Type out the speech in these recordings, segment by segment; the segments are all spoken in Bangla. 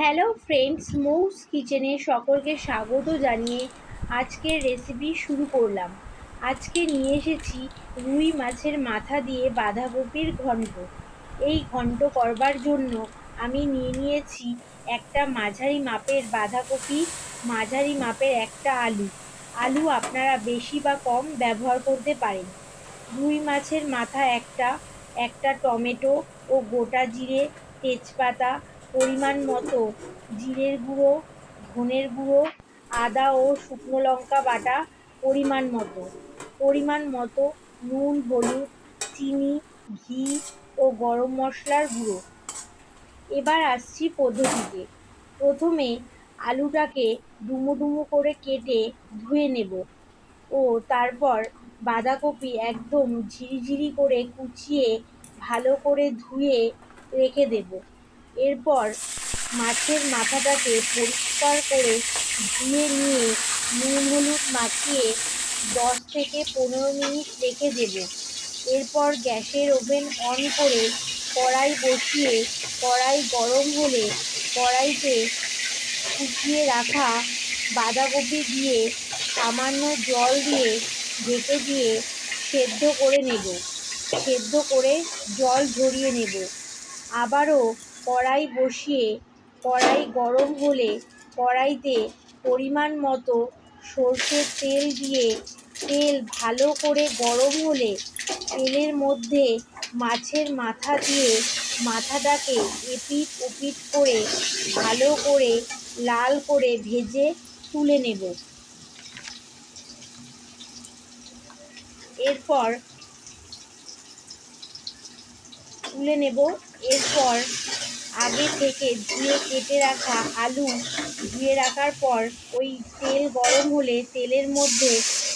হ্যালো ফ্রেন্ডস মৌস কিচেনে সকলকে স্বাগত জানিয়ে আজকের রেসিপি শুরু করলাম। আজকে নিয়ে এসেছি রুই মাছের মাথা দিয়ে বাঁধাকপির ঘন্ট। এই ঘন্ট করবার জন্য আমি নিয়ে নিয়েছি একটা মাঝারি মাপের বাঁধাকপি, মাঝারি মাপের একটা আলু। আলু আপনারা বেশি বা কম ব্যবহার করতে পারেন। রুই মাছের মাথা একটা একটা টমেটো ও গোটা জিরে, তেজপাতা পরিমাণ মতো জিরের গুঁড়ো, ধনের গুঁড়ো, আদা ও শুকনো লঙ্কা বাটা পরিমাণ মতো। পরিমাণ মতো নুন, হলুদ, চিনি, ঘি ও গরম মশলার গুঁড়ো। এবার আসছি পদ্ধতিতে। প্রথমে আলুটাকে ডুমো ডুমো করে কেটে ধুয়ে নেব ও তারপর বাঁধাকপি একদম ঝিরিঝিরি করে কুচিয়ে ভালো করে ধুয়ে রেখে দেব। এরপর মাছের মাথাটাকে পরিষ্কার করে ধুয়ে নিয়ে নুন হলুদ মাখিয়ে দশ থেকে পনেরো মিনিট রেখে দেব। এরপর গ্যাসের ওভেন অন করে কড়াই বসিয়ে কড়াই গরম হলে কড়াইতে কুচিয়ে রাখা বাঁধাকপি দিয়ে সামান্য জল দিয়ে ঢেকে দিয়ে সেদ্ধ করে নেব। সেদ্ধ করে জল ঝরিয়ে নেব। আবারও কড়াই বসিয়ে, কড়াই গরম হলে কড়াইতে পরিমাণ মতো সর্ষের তেল দিয়ে, তেল ভালো করে গরম হলে তেলের মধ্যে মাছের মাথা দিয়ে মাথাটাকে এপিট ওপিট করে ভালো করে লাল করে ভেজে তুলে নেব। এরপর তুলে নেব। এরপর আগে থেকে ধুয়ে কেটে রাখা আলু ধুয়ে রাখার পর ওই তেল গরম হলে তেলের মধ্যে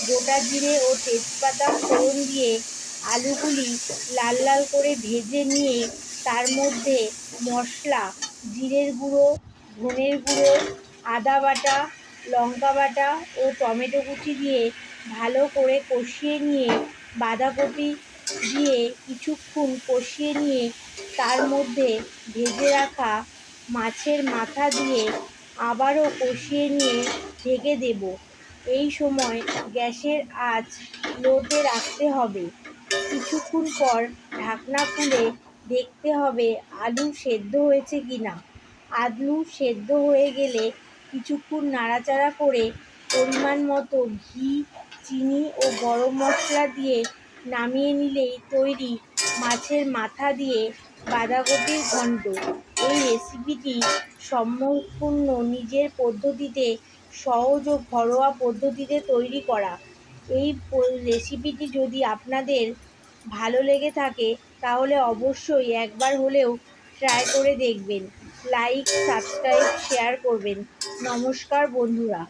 গোটা জিরে ও তেজপাতা ফোড়ন দিয়ে আলুগুলি লাল লাল করে ভেজে নিয়ে তার মধ্যে মশলা, জিরের গুঁড়ো, ধনের গুঁড়ো, আদা বাটা, লঙ্কা বাটা ও টমেটো কুচি দিয়ে ভালো করে কষিয়ে নিয়ে বাঁধাকপি দিয়ে কিছুক্ষণ কষিয়ে নিয়ে তার মধ্যে ভেজে রাখা মাছের মাথা দিয়ে আবারও কষিয়ে নিয়ে ঢেকে দেব। এই সময় গ্যাসের আঁচ লোতে রাখতে হবে। কিছুক্ষণ পর ঢাকনা খুলে দেখতে হবে আলু সেদ্ধ হয়েছে কি না আলু সেদ্ধ হয়ে গেলে কিছুক্ষণ নাড়াচাড়া করে পরিমাণ মতো ঘি, চিনি ও গরম মশলা দিয়ে নামিয়ে নিলেই তৈরি মাছের মাথা দিয়ে বাঁধাকপির ঘন্ট এই রেসিপিটি সম্পূর্ণ নিজের পদ্ধতিতে, সহজ ও ঘরোয়া পদ্ধতিতে তৈরি করা। এই রেসিপিটি যদি আপনাদের ভালো লেগে থাকে, তাহলে অবশ্যই একবার হলেও ট্রাই করে দেখবেন। লাইক সাবস্ক্রাইব শেয়ার করবেন। নমস্কার, বন্ধুরা।